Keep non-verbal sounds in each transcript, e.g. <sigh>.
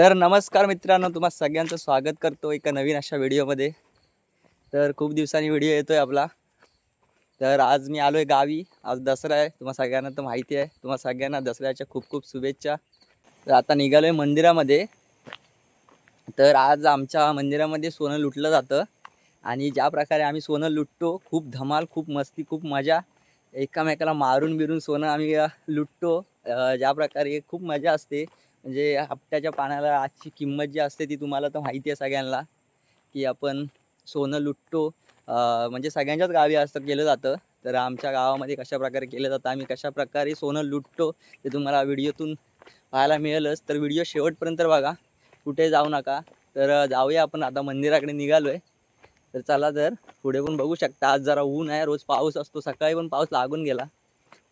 तर नमस्कार मित्रांनो तुम्हा सगळ्यांचं स्वागत करतो एका नवीन अशा व्हिडिओमध्ये. तर खूप दिवसांनी व्हिडिओ येतो आहे आपला. तर आज मी आलो आहे गावी. आज दसरा आहे तुम्हा सगळ्यांना तर माहिती आहे. तुम्हा सगळ्यांना दसऱ्याच्या खूप खूप शुभेच्छा. तर आता निघालो आहे मंदिरामध्ये. तर आज आमच्या मंदिरामध्ये सोनं लुटलं जातं. आणि ज्या प्रकारे आम्ही सोनं लुटतो खूप धमाल खूप मस्ती खूप मजा. एकामेकाला मारून बिरून सोनं आम्ही लुटतो. ज्या प्रकारे खूप मजा असते. म्हणजे हप्त्याच्या पाण्याला आजची किंमत जी असते ती तुम्हाला तर माहिती आहे सगळ्यांना की आपण सोनं लुटतो. म्हणजे सगळ्यांच्याच गावी असं केलं जातं. तर आमच्या गावामध्ये कशा प्रकारे केलं जातं आम्ही कशा प्रकारे सोनं लुटतो ते तुम्हाला व्हिडिओतून पाहायला मिळेलच. तर व्हिडिओ शेवटपर्यंत बघा कुठे जाऊ नका. तर जाऊया आपण. आता मंदिराकडे निघालो आहे तर चला तर पुढे पण बघू शकता. आज जरा ऊन आहे रोज पाऊस असतो. सकाळी पण पाऊस लागून गेला.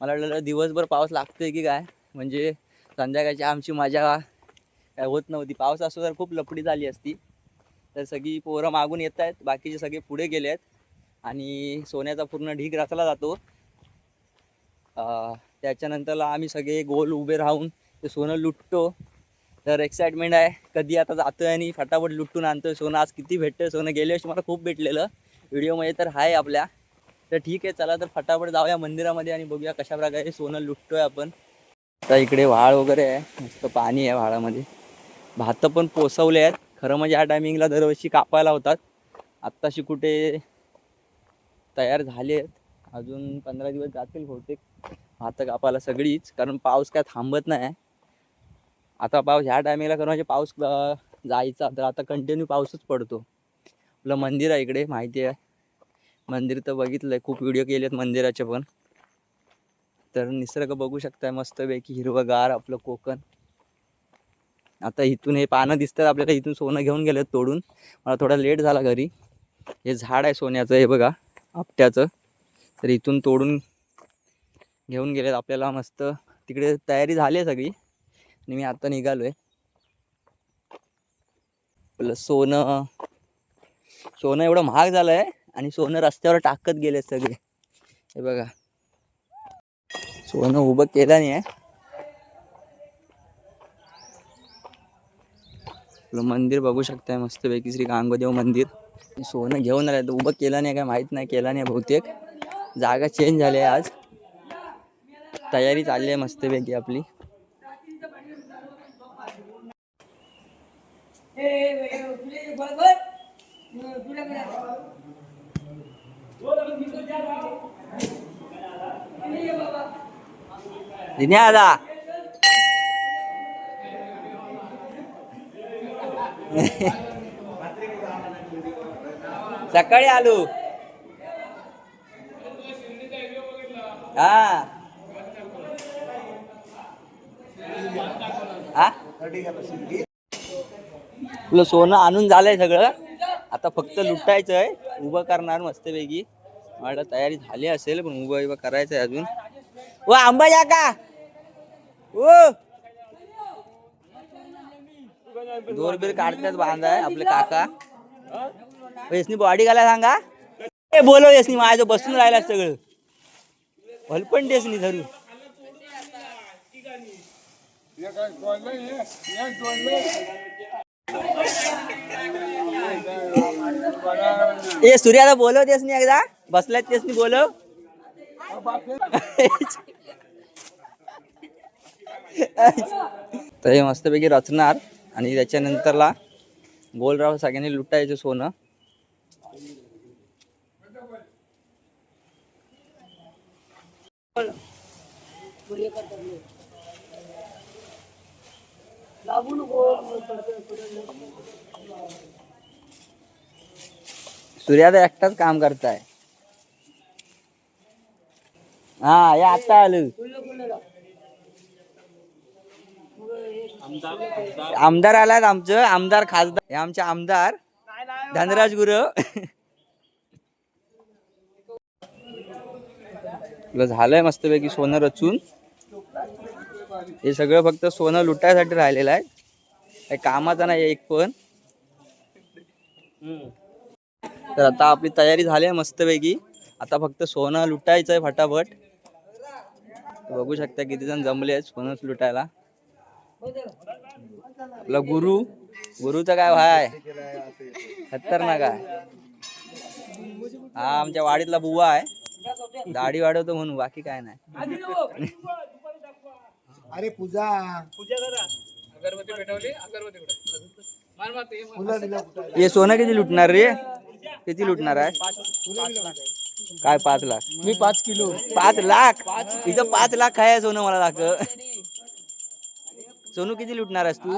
मला वाटलं दिवसभर पाऊस लागतोय की काय? म्हणजे संध्याकाळची आमची मजा काय होत नव्हती. पाऊस असतो तर खूप लपडी झाली असती. तर सगळी पोरं मागून येत आहेत. बाकीचे सगळे पुढे गेले आहेत. आणि सोन्याचा पूर्ण ढीग रचला जातो. त्याच्यानंतरला आम्ही सगळे गोल उभे राहून ते सोनं लुटतो. तर एक्साइटमेंट आहे. कधी आता जातो आहे आणि फटाफट लुटून आणतोय सोनं. आज किती भेटतं सोनं? गेल्या वर्षी मला खूप भेटलेलं. व्हिडिओमध्ये तर आहे आपल्या. तर ठीक आहे चला तर फटाफट जाऊया मंदिरामध्ये आणि बघूया कशा प्रकारे सोनं लुटतोय आपण. आता इकडे व्हाळ वगैरे आहे. मस्त पाणी आहे व्हाळामध्ये भात पण पोसवले आहेत. खरं म्हणजे या टायमिंगला दरवर्षी कापायला होतात आत्ताशी कुठे तयार झाले आहेत. अजून पंधरा दिवस जातील बहुतेक. भात कापायला सगळीच. कारण पाऊस काय थांबत नाही. आता पाऊस ह्या टायमिंगला खरं म्हणजे पाऊस जायचा. तर आता कंटिन्यू पाऊसच पडतो. आपलं मंदिर आहे इकडे. माहिती आहे. मंदिर तर बघितलं आहे खूप व्हिडिओ केलेत मंदिराचे पण. तर निसर्ग बघू शकताय मस्तपैकी हिरवगार आपलं कोकण. आता इथून हे पानं दिसतात आपल्याला इथून सोनं घेऊन गेलं तोडून. मला थोडा लेट झाला घरी. हे झाड आहे सोन्याचं हे बघा आपट्याचं. तर इथून तोडून घेऊन गेलेत आपल्याला मस्त. तिकडे तयारी झाली आहे सगळी. आणि मी आता निघालो आहे आपलं सोनं सोनं एवढं महाग झालं आहे आणि सोनं रस्त्यावर टाकत गेले सगळे. हे बघा. सोनं उभं केलं नाही आहे आपलं मंदिर बघू शकताय मस्तपैकी श्री गांगोदेव मंदिर सोनं घेऊन आलं उभं केलं नाही काय माहीत नाही केलं नाही बहुतेक जागा चेंज झाली आहे आज तयारी चालली आहे मस्तपैकी आपली Hey, दादा सकाळी आलो. हा. तुला सोनं आणून झालंय सगळं. आता फक्त लुटायचं आहे उभं करणार मस्तपैकी. मला तयारी झाली असेल पण उभं उभं करायचं आहे अजून. व आंबा या का? ओ दोर बीर काढतात बांधाय आपले काका. यसनी बॉडी घाला सांगा. ए बोलव यसनी माझं बसून राहिला सगळं. भलपण देसनी धरू ए सूर्याला बोलव देसनी एकदा. बसल्यात तेसनी बोलव. <laughs> <laughs> तर हे मस्तपैकी रचणार आणि त्याच्यानंतरला गोलराव सगळ्यांनी लुटायचं सोनं. सूर्यादा एकटाच काम करताय. हा या आता आलं. आमदार आलात आमचं आमदार खासदार. हे आमचे आमदार. धनराज गुरव तुला झालंय मस्तपैकी सोनं रचून. हे सगळं फक्त सोनं लुटायसाठी राहिलेलं आहे. काही कामाचा नाही एक पण. तर आता आपली तयारी झाली आहे मस्तपैकी. आता फक्त सोनं लुटायचं आहे फटाफट. बघू शकता किती जण जमले आहेत सोनंच लुटायला. आपला गुरु गुरुचा काय भाय खतरनाक आहे. हा आमच्या वाडीतला बुवा आहे. दाढी वाढवतो म्हणून बाकी काय नाही. अरे पूजा. कुठं? हे सोनं किती लुटणार रे? किती लुटणार आहे? काय पाच लाख? मी पाच किलो. पाच लाख? इथं पाच लाख काय सोनं मला दाखव सोनू किती लुटणार आहेस तू?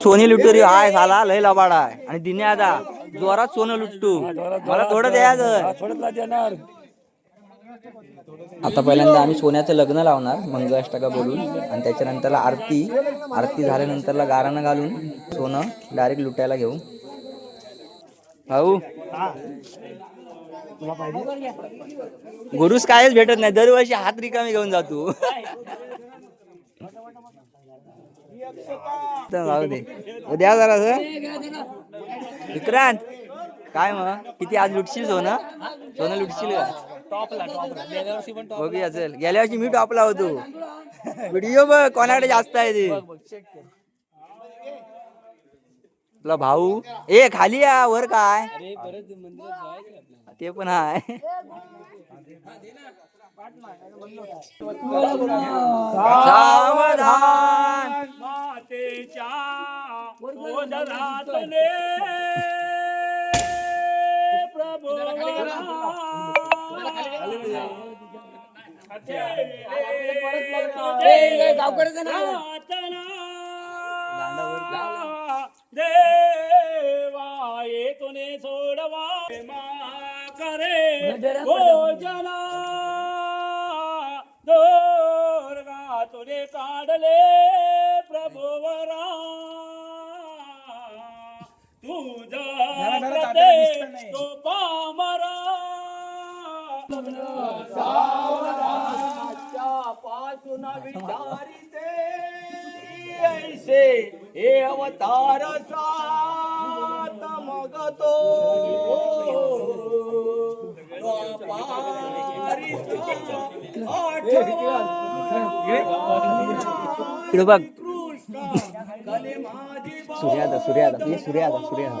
सोनी लुटरी रे हाय झाला लय लबाडा आहे. आणि दिने आता जोरात सोनं लुटतो. मला थोडं द्यायचं देणार आता पहिल्यांदा आम्ही सोन्याचं लग्न लावणार मंगळाष्टका बोलून. आणि त्याच्यानंतरला आरती. आरती झाल्यानंतरला गाराणं घालून सोनं डायरेक्ट लुटायला घेऊ. भाऊ. गुरुस कायच भेटत नाही. दरवर्षी हात रिकामी घेऊन जातो तर जाऊ दे. उद्या जरा विक्रांत काय मग? किती आज लुटशील सोनं? सोनं लुटशील का? बघूया चल. गेल्या वर्षी मी टॉपला होतो. व्हिडिओ बघ कोणाकडे जास्त आहे ते. तुला भाऊ. ए खाली या वर काय? ते पण आहे. सावधान. मातेच्या ओझरातले सोडवा. करे. भोजना दोरगा तुने काढले प्रभुवरा. तुझा तो पामरा. पासून विचारिते. ऐसे हे अवतार मग तो इकडे बघ. सूर्यादा सूर्यादा सूर्यादा सूर्यादा.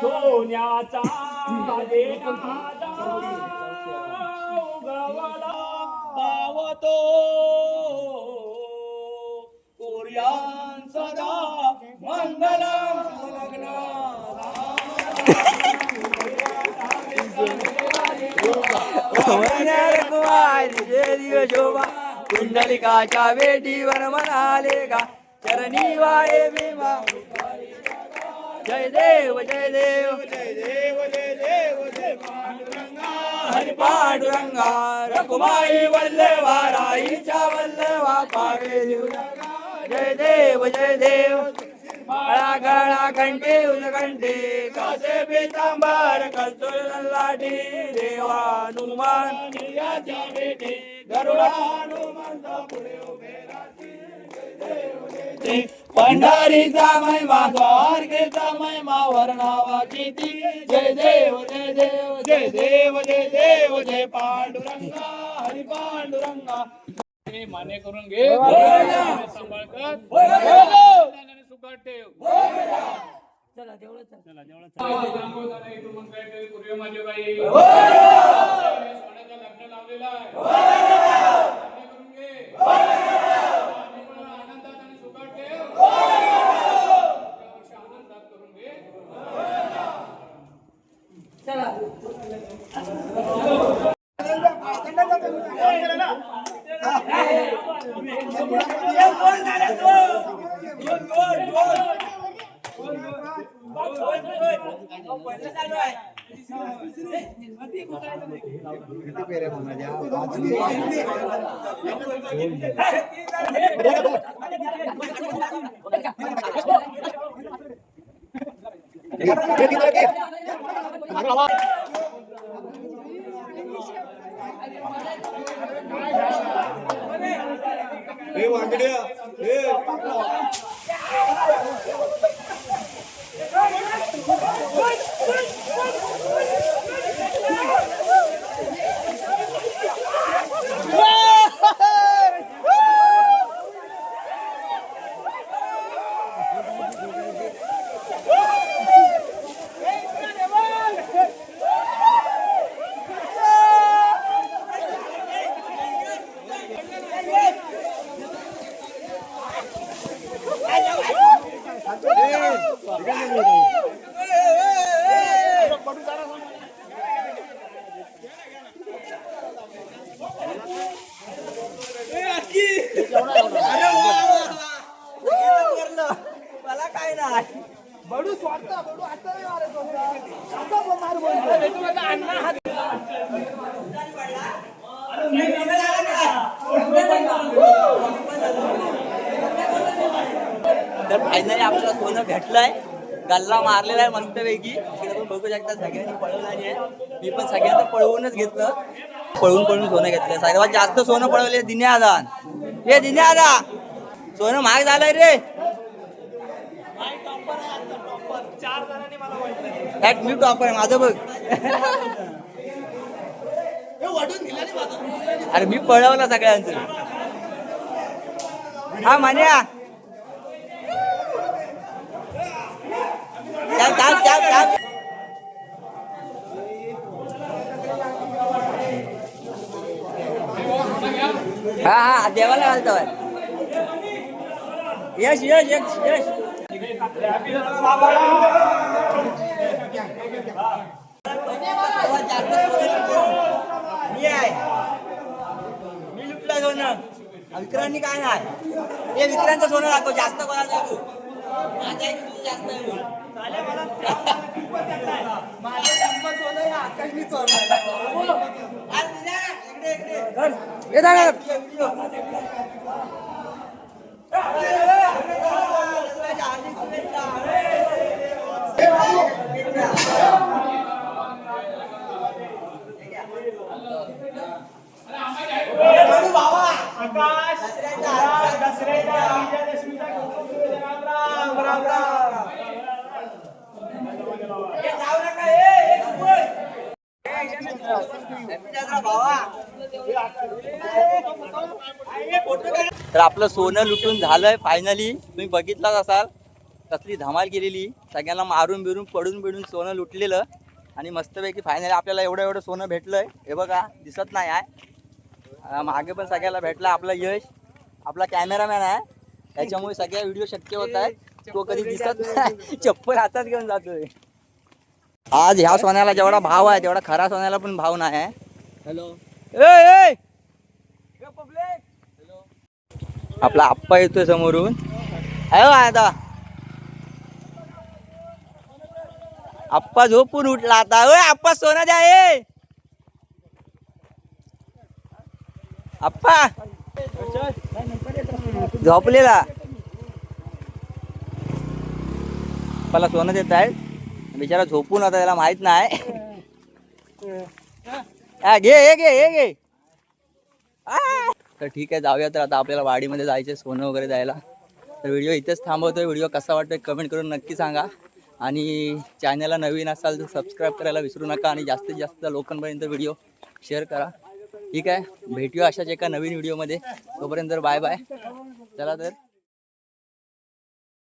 सोन्याचा गवला पावतो. <laughs> कोर्यान <laughs> सदा कुंडलिकाच्या वेटीवर म्हणाले का? चरणी वाळे विमा जय देव जय देव. जय देव जय देव जय हरि पांडुरंगा रघुमाई वल्लवा राईच्या वल्लवा पावे जय देव जय देव. माळा गळा कंठे उजगंठे कासे पितांबर कस्तुर लाठी देवा हनुमान. याच्या बेटी गरुडा हनुमंत पुढे उभे पंढरीचा महिमा द्वारकेचा महिमा वर्णावा किती जय देव जय देव जय देव जय देव जय पांडुरंगा हरी पांडुरंगा. मान्य करून घे. सांभाळ कर. सुखात ठेव. चला देवळा चला. इथून मग काय तरी पूर्वी माझे बाई सोन्याचं लग्न लावलेलं आहे मान्य करून घे आणि पण आनंदात आणि चला. ठेव या वर्षी आनंदात करून घे मला काय नाही तर फायनली आपल्याला सोनं भेटलंय. गल्ला मारलेला आहे मस्तपैकी. इकडे पण बघू शकता सगळ्यांनी पळवलं आहे मी पण सगळ्यांना पळवूनच घेतलं. पळवून पळवून सोनं घेतलं. सर्वात जास्त सोनं पळवले दिने आदान हे दिने आदा सोनं महाग झालंय रे. मी टॉपर. आहे माझं बघ. अरे मी पळवलं सगळ्यांचं. हा मान्या. चाल चाल चाल चाल. हा हा देवाला घालतोय. यश यश यश यश. मी आहे मी लुटला सोनं विक्रांनी काय नाही हे विक्रांचं सोनं दाखव? जास्त कोणाचं नको. माझं आहे की तुझं जास्त इकडे, इकडे. व्हिडिओ. आकाश दसऱ्याच्या विजयादशमीचा राम राम राम राम हे जाऊ नका, हे, हे नको. तर आपलं सोनं लुटून झालंय फायनली तुम्ही बघितलाच असाल. कसली धमाल केलेली. सगळ्यांना मारून बिरून पडून बिडून सोनं लुटलेलं. आणि मस्तपैकी फायनली आपल्याला एवढं एवढं सोनं भेटलंय. हे बघा दिसत नाही आहे. मागे पण सगळ्याला भेटला आपला यश. आपला कॅमेरामॅन आहे. त्याच्यामुळे सगळ्या व्हिडिओ शक्य होत आहेत. तो कधी दिसत नाही. चप्पल हातात घेऊन जातोय. आज ह्या सोन्याला जेवढा भाव आहे तेवढा खरा सोन्याला पण भाव नाही आहे. हॅलो ए! आपला आप्पा येतोय समोरून. आहे आता आप्पा झोपून उठला आता. ओय आप्पा सोनं द्या ए. आप्पा. झोपलेला. आप्पाला सोनं देत आहे बिचारा झोपून आता त्याला माहीत नाही. घे घे हे घे. तर ठीक आहे जाऊया तर आता आपल्याला वाडीमध्ये जायचं सोनं वगैरे जायला तर व्हिडिओ इथेच थांबवतोय. व्हिडिओ कसा वाटतोय कमेंट करून नक्की सांगा. आणि चॅनलला नवीन असाल तर सबस्क्राईब करायला विसरू नका आणि जास्तीत जास्त लोकांपर्यंत व्हिडिओ शेअर करा. ठीक आहे? भेटूया अशाच एका नवीन व्हिडिओमध्ये तोपर्यंत बाय बाय चला तर.